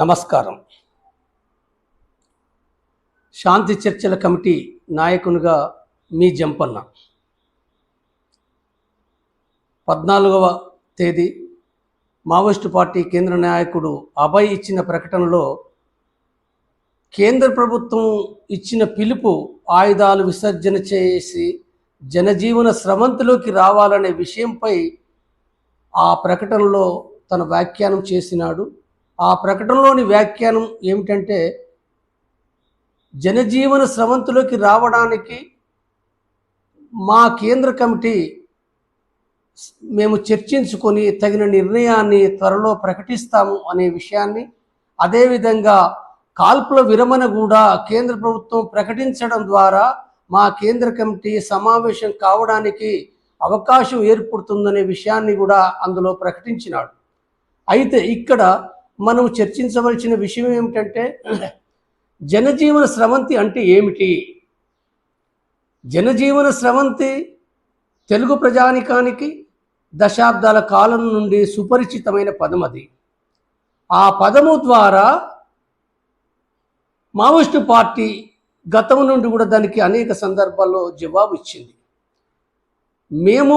నమస్కారం. శాంతి చర్చల కమిటీ నాయకునిగా మీ జంపన్న. పద్నాలుగవ తేదీ మావోయిస్టు పార్టీ కేంద్ర నాయకుడు అభయ్ ఇచ్చిన ప్రకటనలో కేంద్ర ప్రభుత్వం ఇచ్చిన పిలుపు ఆయుధాలు విసర్జన చేసి జనజీవన స్రవంతిలోకి రావాలనే విషయంపై ఆ ప్రకటనలో తన వ్యాఖ్యానం చేసినాడు. ఆ ప్రకటనలోని వ్యాఖ్యానం ఏమిటంటే జనజీవన స్రవంతిలోకి రావడానికి మా కేంద్ర కమిటీ మేము చర్చించుకొని తగిన నిర్ణయాన్ని త్వరలో ప్రకటిస్తాము అనే విషయాన్ని అదేవిధంగా కాల్పుల విరమణ కూడా కేంద్ర ప్రభుత్వం ప్రకటించడం ద్వారా మా కేంద్ర కమిటీ సమావేశం కావడానికి అవకాశం ఏర్పడుతుందనే విషయాన్ని కూడా అందులో ప్రకటించినాడు. అయితే ఇక్కడ మనం చర్చించవలసిన విషయం ఏమిటంటే జనజీవన స్రవంతి అంటే ఏమిటి? జనజీవన స్రవంతి తెలుగు ప్రజానికానికి దశాబ్దాల కాలం నుండి సుపరిచితమైన పదం అది. ఆ పదము ద్వారా మావోయిస్టు పార్టీ గతం నుండి కూడా దానికి అనేక సందర్భాల్లో జవాబు ఇచ్చింది. మేము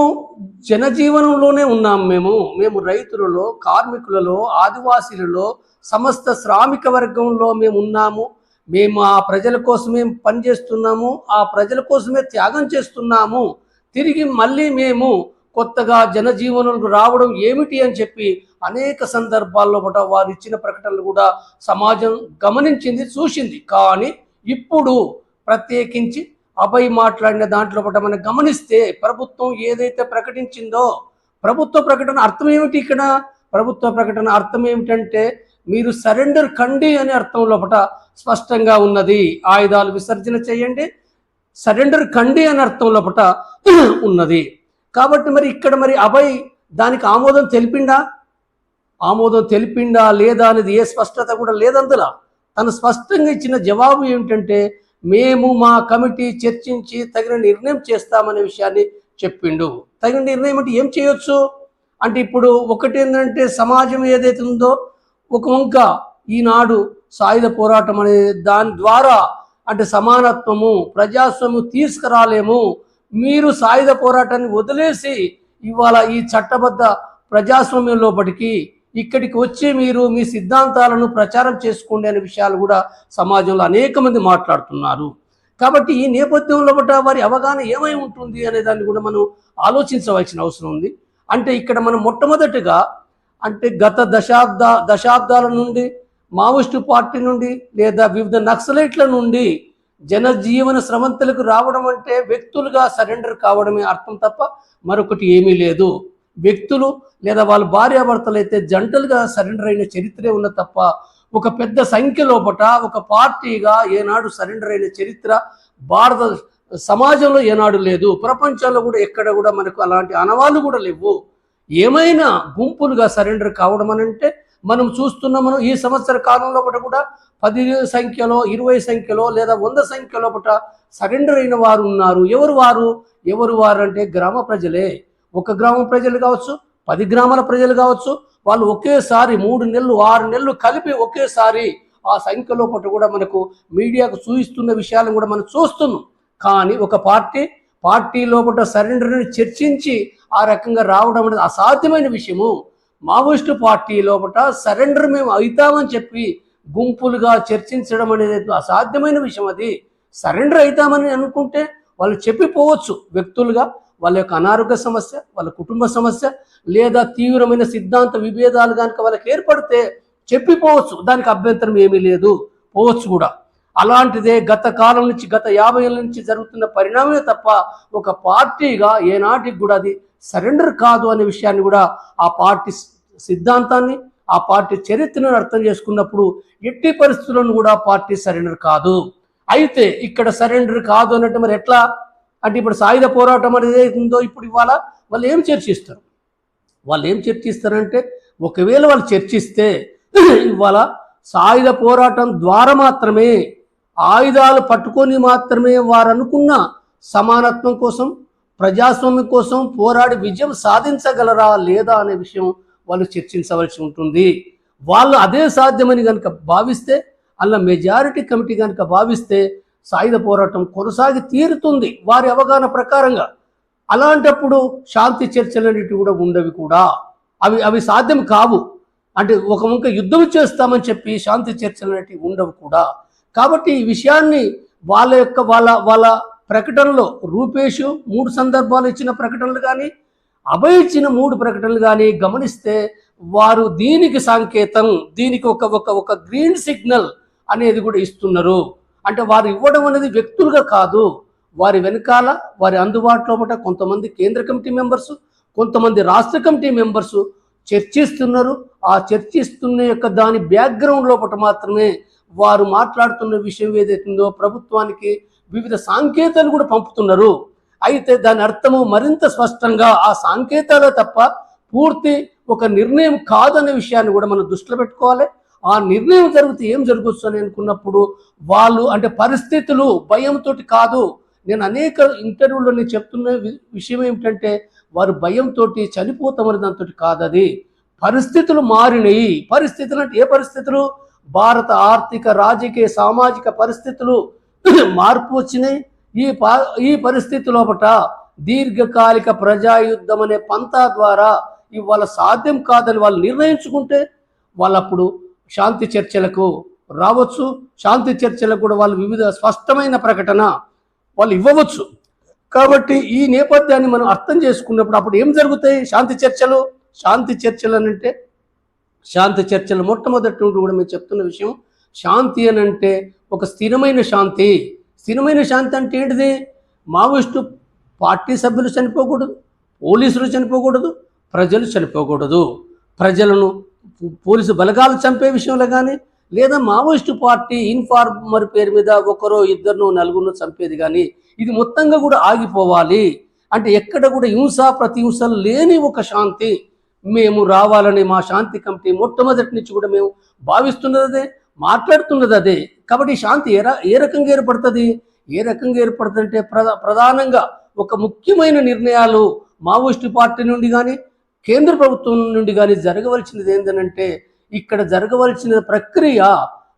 జనజీవనంలోనే ఉన్నాం మేము. మేము రైతులలో కార్మికులలో ఆదివాసీలలో సమస్త శ్రామిక వర్గంలో మేము ఉన్నాము. మేము ఆ ప్రజల కోసమే పనిచేస్తున్నాము. ఆ ప్రజల కోసమే త్యాగం చేస్తున్నాము. తిరిగి మళ్ళీ మేము కొత్తగా జనజీవనంకు రావడం ఏమిటి అని చెప్పి అనేక సందర్భాల్లో కూడా వారు ఇచ్చిన ప్రకటనలు కూడా సమాజం గమనించింది చూసింది. కానీ ఇప్పుడు ప్రత్యేకించి అభయ్ మాట్లాడిన దాంట్లో కూడా మనం గమనిస్తే ప్రభుత్వం ఏదైతే ప్రకటించిందో ప్రభుత్వ ప్రకటన అర్థం ఏమిటి ఇక్కడ? ప్రభుత్వ ప్రకటన అర్థం ఏమిటంటే మీరు సరెండర్ కండి అనే అర్థం లోపల స్పష్టంగా ఉన్నది. ఆయుధాలు విసర్జన చేయండి. సరెండర్ కండి అనే అర్థం లోపల ఉన్నది. కాబట్టి మరి ఇక్కడ మరి అభయ్ దానికి ఆమోదం తెలిపిండా? ఆమోదం తెలిపిండా లేదా అనేది ఏ స్పష్టత కూడా లేదందులా తను స్పష్టంగా ఇచ్చిన జవాబు ఏమిటంటే మేము మా కమిటీ చర్చించి తగిన నిర్ణయం చేస్తామనే విషయాన్ని చెప్పిండు. తగిన నిర్ణయం అంటే ఏం చేయొచ్చు? అంటే ఇప్పుడు ఒకటి ఏంటంటే సమాజం ఏదైతే ఉందో ఒక వంక ఈనాడు సాయుధ పోరాటం అనే దాని ద్వారా అంటే సమానత్వము ప్రజాస్వామ్యం తీసుకురాలేము. మీరు సాయుధ పోరాటాన్ని వదిలేసి ఇవాళ ఈ చట్టబద్ధ ప్రజాస్వామ్యం లోపలికి ఇక్కడికి వచ్చి మీరు మీ సిద్ధాంతాలను ప్రచారం చేసుకోండి అనే విషయాలు కూడా సమాజంలో అనేక మంది మాట్లాడుతున్నారు. కాబట్టి ఈ నేపథ్యంలో బట్ట వారి అవగాహన ఏమై ఉంటుంది అనే దాన్ని కూడా మనం ఆలోచించవలసిన అవసరం ఉంది. అంటే ఇక్కడ మనం మొట్టమొదటిగా అంటే గత దశాబ్ద దశాబ్దాల నుండి మావోయిస్టు పార్టీ నుండి లేదా వివిధ నక్సలైట్ల నుండి జనజీవన స్రవంతులకు రావడం అంటే వ్యక్తులుగా సరెండర్ కావడమే అర్థం తప్ప మరొకటి ఏమీ లేదు. వ్యక్తులు లేదా వాళ్ళ భార్యాభర్తలు అయితే జంటలుగా సరెండర్ అయిన చరిత్రే ఉన్న తప్ప ఒక పెద్ద సంఖ్య లోపట ఒక పార్టీగా ఏనాడు సరెండర్ అయిన చరిత్ర భారత సమాజంలో ఏనాడు లేదు. ప్రపంచంలో కూడా ఎక్కడ కూడా మనకు అలాంటి అనవాళ్ళు కూడా లేవు. ఏమైనా గుంపులుగా సరెండర్ కావడం అని అంటే మనం చూస్తున్నాం మనం ఈ సంవత్సర కాలంలో ఒకటి కూడా పది సంఖ్యలో ఇరవై సంఖ్యలో లేదా వంద సంఖ్యలో ఒకట సరెండర్ అయిన వారు ఉన్నారు. ఎవరు వారు? ఎవరు వారు అంటే గ్రామ ప్రజలే. ఒక గ్రామం ప్రజలు కావచ్చు పది గ్రామాల ప్రజలు కావచ్చు వాళ్ళు ఒకేసారి మూడు నెలలు ఆరు నెలలు కలిపి ఒకేసారి ఆ సంఖ్యలో పట్టు కూడా మనకు మీడియాకు చూపిస్తున్న విషయాలను కూడా మనం చూస్తున్నాం. కానీ ఒక పార్టీ పార్టీ లోపల సరెండర్ని చర్చించి ఆ రకంగా రావడం అనేది అసాధ్యమైన విషయము. మావోయిస్టు పార్టీ లోపల సరెండర్ మేము అవుతామని చెప్పి గుంపులుగా చర్చించడం అనేది అసాధ్యమైన విషయం అది. సరెండర్ అవుతామని అనుకుంటే వాళ్ళు చెప్పిపోవచ్చు వ్యక్తులుగా. వాళ్ళ యొక్క అనారోగ్య సమస్య వాళ్ళ కుటుంబ సమస్య లేదా తీవ్రమైన సిద్ధాంత విభేదాలు కనుక వాళ్ళకి ఏర్పడితే చెప్పిపోవచ్చు. దానికి అభ్యంతరం ఏమీ లేదు. పోవచ్చు కూడా. అలాంటిదే గత కాలం నుంచి గత యాభై ఏళ్ళ నుంచి జరుగుతున్న పరిణామమే తప్ప ఒక పార్టీగా ఏనాటికి కూడా అది సరెండర్ కాదు అనే విషయాన్ని కూడా ఆ పార్టీ సిద్ధాంతాన్ని ఆ పార్టీ చరిత్రను అర్థం చేసుకున్నప్పుడు ఎట్టి పరిస్థితులను కూడా పార్టీ సరెండర్ కాదు. అయితే ఇక్కడ సరెండర్ కాదు అన్నట్టు మరి ఎట్లా? అంటే ఇప్పుడు సాయుధ పోరాటం అనేది ఏదైతుందో ఇప్పుడు ఇవాళ వాళ్ళు ఏం చర్చిస్తారు? వాళ్ళు ఏం చర్చిస్తారంటే ఒకవేళ వాళ్ళు చర్చిస్తే ఇవాళ సాయుధ పోరాటం ద్వారా మాత్రమే ఆయుధాలు పట్టుకొని మాత్రమే వారు అనుకున్న సమానత్వం కోసం ప్రజాస్వామ్యం కోసం పోరాడి విజయం సాధించగలరా లేదా అనే విషయం వాళ్ళు చర్చించవలసి ఉంటుంది. వాళ్ళు అదే సాధ్యమని కనుక భావిస్తే అలా మెజారిటీ కమిటీ కనుక భావిస్తే సాయుధ పోరాటం కొనసాగి తీరుతుంది వారి అవగాహన ప్రకారంగా. అలాంటప్పుడు శాంతి చర్చలు అనేటివి కూడా ఉండవి కూడా. అవి అవి సాధ్యం కావు. అంటే ఒక వంక యుద్ధం చేస్తామని చెప్పి శాంతి చర్చలు అనేటివి ఉండవు కూడా. కాబట్టి ఈ విషయాన్ని వాళ్ళ యొక్క వాళ్ళ వాళ్ళ ప్రకటనలో రూపేషు మూడు సందర్భాలు ఇచ్చిన ప్రకటనలు కానీ అభయ ఇచ్చిన మూడు ప్రకటనలు కానీ గమనిస్తే వారు దీనికి సంకేతం దీనికి ఒక ఒక ఒక గ్రీన్ సిగ్నల్ అనేది కూడా ఇస్తున్నారు. అంటే వారు ఇవ్వడం అనేది వ్యక్తులుగా కాదు. వారి వెనకాల వారి అందుబాటులో పట కొంతమంది కేంద్ర కమిటీ మెంబర్స్ కొంతమంది రాష్ట్ర కమిటీ మెంబర్స్ చర్చిస్తున్నారు. ఆ చర్చిస్తున్న యొక్క దాని బ్యాక్గ్రౌండ్ లోపల మాత్రమే వారు మాట్లాడుతున్న విషయం ఏదైతుందో ప్రభుత్వానికి వివిధ సాంకేతాలు కూడా పంపుతున్నారు. అయితే దాని అర్థము మరింత స్పష్టంగా ఆ సాంకేతాలే తప్ప పూర్తి ఒక నిర్ణయం కాదనే విషయాన్ని కూడా మనం దృష్టిలో పెట్టుకోవాలి. ఆ నిర్ణయం జరిగితే ఏం జరగచ్చు అని అనుకున్నప్పుడు వాళ్ళు అంటే పరిస్థితులు భయంతో కాదు. నేను అనేక ఇంటర్వ్యూలో నేను చెప్తున్న వి- విషయం ఏమిటంటే వారు భయంతో చనిపోతామని దాంతో కాదు అది పరిస్థితులు మారినాయి. పరిస్థితులు అంటే ఏ పరిస్థితులు? భారత ఆర్థిక రాజకీయ సామాజిక పరిస్థితులు మార్పు వచ్చినాయి. ఈ పా ఈ పరిస్థితి లోపట దీర్ఘకాలిక ప్రజాయుద్ధం అనే పంతా ద్వారా ఇవాళ సాధ్యం కాదని వాళ్ళు నిర్ణయించుకుంటే వాళ్ళప్పుడు శాంతి చర్చలకు రావచ్చు. శాంతి చర్చలకు కూడా వాళ్ళు వివిధ స్పష్టమైన ప్రకటన వాళ్ళు ఇవ్వవచ్చు. కాబట్టి ఈ నేపథ్యాన్ని మనం అర్థం చేసుకున్నప్పుడు అప్పుడు ఏం జరుగుతాయి? శాంతి చర్చలు? శాంతి చర్చలు అని అంటే శాంతి చర్చలు మొట్టమొదటి నుండి కూడా మేము చెప్తున్న విషయం శాంతి అని అంటే ఒక స్థిరమైన శాంతి. స్థిరమైన శాంతి అంటే ఏంటిది? మావోయిస్టు పార్టీ సభ్యులు చనిపోకూడదు పోలీసులు చనిపోకూడదు ప్రజలు చనిపోకూడదు. ప్రజలను పోలీసు బలగాలు చంపే విషయంలో కానీ లేదా మావోయిస్టు పార్టీ ఇన్ఫార్మర్ పేరు మీద ఒకరో ఇద్దరు నలుగురు చంపేది కానీ ఇది మొత్తంగా కూడా ఆగిపోవాలి. అంటే ఎక్కడ కూడా హింస ప్రతిహింసలు లేని ఒక శాంతి మేము రావాలని మా శాంతి కమిటీ మొట్టమొదటి నుంచి కూడా మేము భావిస్తున్నది అదే మాట్లాడుతున్నది అదే. కాబట్టి శాంతి ఏ ఏ రకంగా ఏర్పడుతుంది? ఏ రకంగా ఏర్పడుతుంది అంటే ప్రధా ప్రధానంగా ఒక ముఖ్యమైన నిర్ణయాలు మావోయిస్టు పార్టీ నుండి కానీ కేంద్ర ప్రభుత్వం నుండి కానీ జరగవలసినది ఏంటంటే ఇక్కడ జరగవలసిన ప్రక్రియ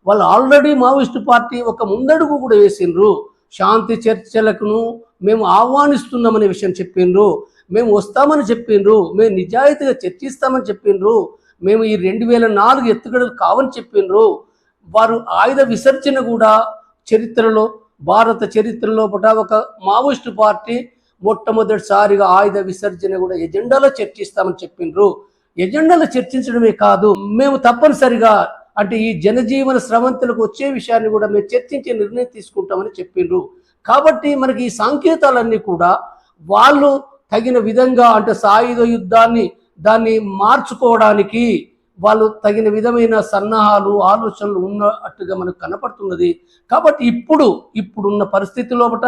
వాళ్ళు ఆల్రెడీ మావోయిస్టు పార్టీ ఒక ముందడుగు కూడా వేసిండ్రు. శాంతి చర్చలకును మేము ఆహ్వానిస్తున్నామనే విషయం చెప్పిండ్రు. మేము వస్తామని చెప్పిండ్రు. మేము నిజాయితీగా చర్చిస్తామని చెప్పిండ్రు. మేము ఈ రెండు వేల నాలుగు ఎత్తుగడలు కావని చెప్పిండ్రు. వారు ఆయుధ విసర్జన కూడా చరిత్రలో భారత చరిత్రలో పట ఒక మావోయిస్టు పార్టీ మొట్టమొదటిసారిగా ఆయుధ విసర్జన కూడా ఎజెండాలో చర్చిస్తామని చెప్పిండ్రు. ఎజెండాలో చర్చించడమే కాదు మేము తప్పనిసరిగా అంటే ఈ జనజీవన స్రవంతులకు వచ్చే విషయాన్ని కూడా మేము చర్చించే నిర్ణయం తీసుకుంటామని చెప్పిండ్రు. కాబట్టి మనకి ఈ సంకేతాలన్నీ కూడా వాళ్ళు తగిన విధంగా అంటే సాయుధ యుద్ధాన్ని దాన్ని మార్చుకోవడానికి వాళ్ళు తగిన విధమైన సన్నాహాలు ఆలోచనలు ఉన్నట్టుగా మనకు కనపడుతున్నది. కాబట్టి ఇప్పుడు ఇప్పుడున్న పరిస్థితి లోపట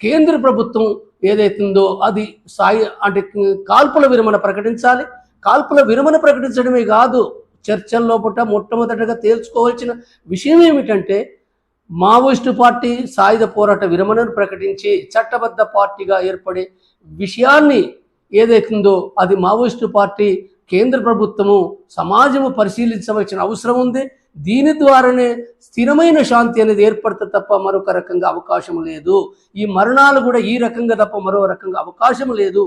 కేంద్ర ప్రభుత్వం ఏదైతుందో అది సాయి అంటే కాల్పుల విరమణ ప్రకటించాలి. కాల్పుల విరమణ ప్రకటించడమే కాదు చర్చల్లో పుట్ట మొట్టమొదటగా తేల్చుకోవాల్సిన విషయం ఏమిటంటే మావోయిస్టు పార్టీ సాయుధ పోరాట విరమణను ప్రకటించి చట్టబద్ధ పార్టీగా ఏర్పడే విషయాన్ని ఏదైతుందో అది మావోయిస్టు పార్టీ కేంద్ర ప్రభుత్వము సమాజము పరిశీలించవలసిన అవసరం ఉంది. దీని ద్వారానే స్థిరమైన శాంతి అనేది ఏర్పడితే తప్ప మరొక రకంగా అవకాశం లేదు. ఈ మరణాలు కూడా ఈ రకంగా తప్ప మరో రకంగా అవకాశం లేదు.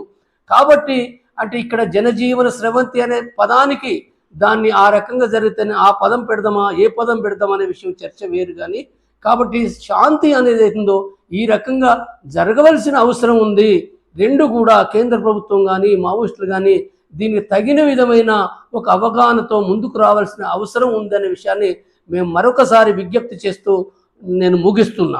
కాబట్టి అంటే ఇక్కడ జనజీవన స్రవంతి అనే పదానికి దాన్ని ఆ రకంగా జరిగితేనే ఆ పదం పెడదామా ఏ పదం పెడదామా అనే విషయం చర్చ వేరు కానీ కాబట్టి శాంతి అనేది ఏందో ఈ రకంగా జరగవలసిన అవసరం ఉంది. రెండు కూడా కేంద్ర ప్రభుత్వం కానీ మావోయిస్టులు కానీ దీనికి తగిన విధమైన ఒక అవగాహనతో ముందుకు రావాల్సిన అవసరం ఉందనే విషయాన్ని మేము మరొకసారి విజ్ఞప్తి చేస్తూ నేను ముగిస్తున్నా